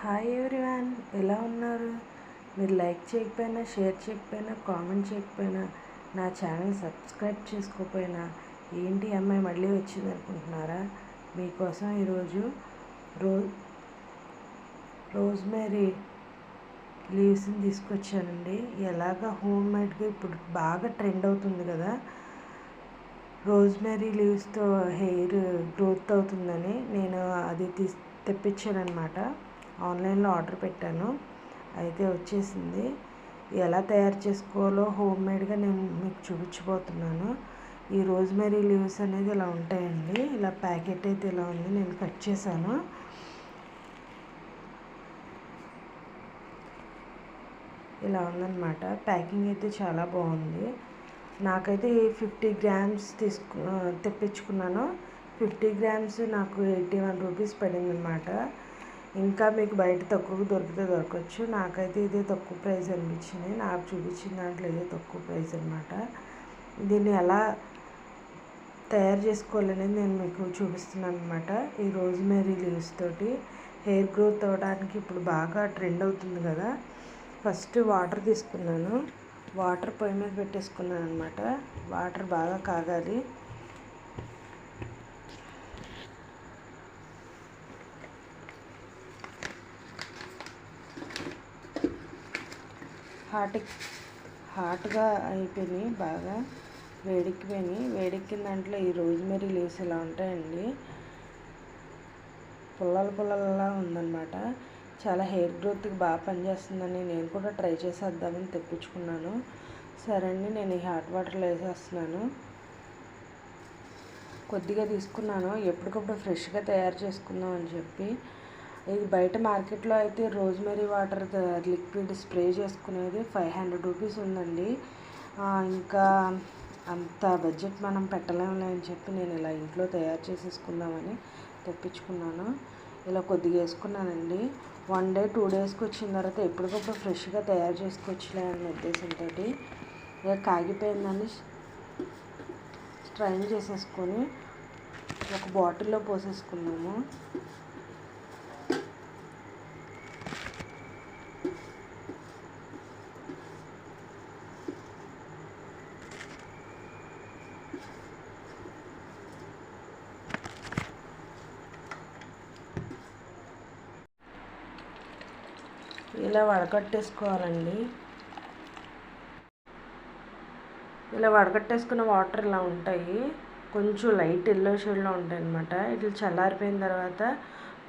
Hi everyone ఎలా ఉన్నారు? మీరు లైక్ చేయకపోయినా షేర్ చేయకపోయినా కామెంట్ చేయకపోయినా నా ఛానల్ సబ్స్క్రైబ్ చేసుకోకపోయినా ఏంటి అమ్మాయి మళ్ళీ వచ్చింది అనుకుంటున్నారా? మీకోసం ఈరోజు రో రోజ్మెరీ లీవ్స్ని తీసుకొచ్చానండి. ఎలాగ హోమ్ మేడ్గా ఇప్పుడు బాగా ట్రెండ్ అవుతుంది కదా? రోజ్మెరీ లీవ్స్తో హెయిర్ గ్రోత్ అవుతుందని నేను అది తీస్ తెప్పించానమాట ఆన్లైన్లో ఆర్డర్ పెట్టాను. అయితే వచ్చేసింది. ఎలా తయారు చేసుకోవాలో హోమ్ మేడ్గా నేను మీకు చూపించబోతున్నాను. ఈ రోజ్మెరీ లీవ్స్ అనేది ఇలా ఉంటాయండి. ఇలా ప్యాకెట్ అయితే ఇలా ఉంది. నేను కట్ చేశాను. ఇలా ఉందన్నమాట. ప్యాకింగ్ అయితే చాలా బాగుంది. నాకైతే ఫిఫ్టీ గ్రామ్స్ తీసుకు తెప్పించుకున్నాను. ఫిఫ్టీ గ్రామ్స్ నాకు ఎయిటీ వన్ రూపీస్ పడింది అనమాట ఇంకా మీకు బయట తక్కువ దొరికితే దొరకవచ్చు నాకైతే ఇదే తక్కువ ప్రైస్ అనిపించింది. నాకు చూపించిన దాంట్లో ఇదే తక్కువ ప్రైస్ అనమాట దీన్ని ఎలా తయారు చేసుకోవాలనేది నేను మీకు చూపిస్తున్నాను అనమాట ఈ రోజ్మెరీ లీవ్స్ తోటి హెయిర్ గ్రోత్ అవ్వడానికి ఇప్పుడు బాగా ట్రెండ్ అవుతుంది కదా. ఫస్ట్ వాటర్ తీసుకున్నాను. వాటర్ పొయ్యి మీద పెట్టేసుకున్నాను అనమాట వాటర్ బాగా కాగాలి. హాట్ హాట్గా అయిపోయినాయి బాగా వేడెక్కిపోయినాయి. వేడెక్కిన దాంట్లో ఈ రోజ్మెరీ లీవ్స్ ఇలా ఉంటాయండి? పుల్లల పుల్లలా ఉందన్నమాట. చాలా హెయిర్ గ్రోత్కి బాగా పనిచేస్తుందని నేను కూడా ట్రై చేసేద్దామని తెప్పించుకున్నాను. సరే అండి నేను ఈ హాట్ వాటర్లో వేసేస్తున్నాను. కొద్దిగా తీసుకున్నాను. ఎప్పటికప్పుడు ఫ్రెష్గా తయారు చేసుకుందాం అని చెప్పి ఇది బయట మార్కెట్లో అయితే రోజ్మెరీ వాటర్ లిక్విడ్ స్ప్రే చేసుకునేది ఫైవ్ హండ్రెడ్ రూపీస్ ఉందండి. ఇంకా అంత బడ్జెట్ మనం పెట్టలేములే అని చెప్పి నేను ఇలా ఇంట్లో తయారు చేసేసుకుందామని తెప్పించుకున్నాను. ఇలా కొద్దిగా వేసుకున్నానండి. వన్ డే టూ డేస్కి వచ్చిన తర్వాత ఎప్పటికప్పుడు ఫ్రెష్గా తయారు చేసుకోవచ్చులే అనే ఉద్దేశంతో ఇక కాగిపోయిందని స్ట్రైన్ చేసేసుకొని ఒక బాటిల్లో పోసేసుకున్నాము. ఇలా వడకట్టేసుకోవాలండి ఇలా వడగట్టేసుకున్న వాటర్ ఇలా ఉంటాయి. కొంచెం లైట్ ఎల్లో షేడ్లో ఉంటాయి అనమాట ఇట్లా చల్లారిపోయిన తర్వాత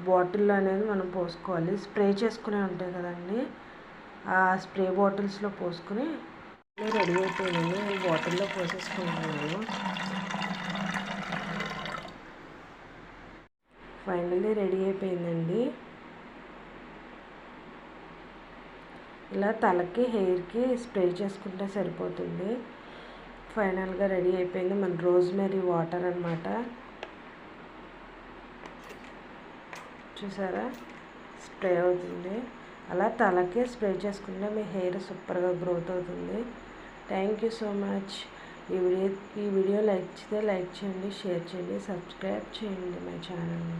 బాటిల్లో అనేది మనం పోసుకోవాలి. స్ప్రే చేసుకునే ఉంటాయి కదండి. ఆ స్ప్రే బాటిల్స్లో పోసుకుని రెడీ అయిపోయింది. బాటిల్లో పోసేసుకుంటున్నాను. ఫైనల్లీ రెడీ అయిపోయిందండి. ఇలా తలకి హెయిర్కి స్ప్రే చేసుకుంటే సరిపోతుంది. ఫైనల్గా రెడీ అయిపోయింది మన రోజ్మెరీ వాటర్ అనమాట చూసారా? స్ప్రే అవుతుంది. అలా తలకి స్ప్రే చేసుకుంటే మీ హెయిర్ సూపర్గా గ్రోత్ అవుతుంది. Thank you so much. ఈ వీడియో ఈ వీడియో లైక్ చేస్తే లైక్ చేయండి షేర్ చేయండి సబ్స్క్రైబ్ చేయండి మై ఛానల్ని.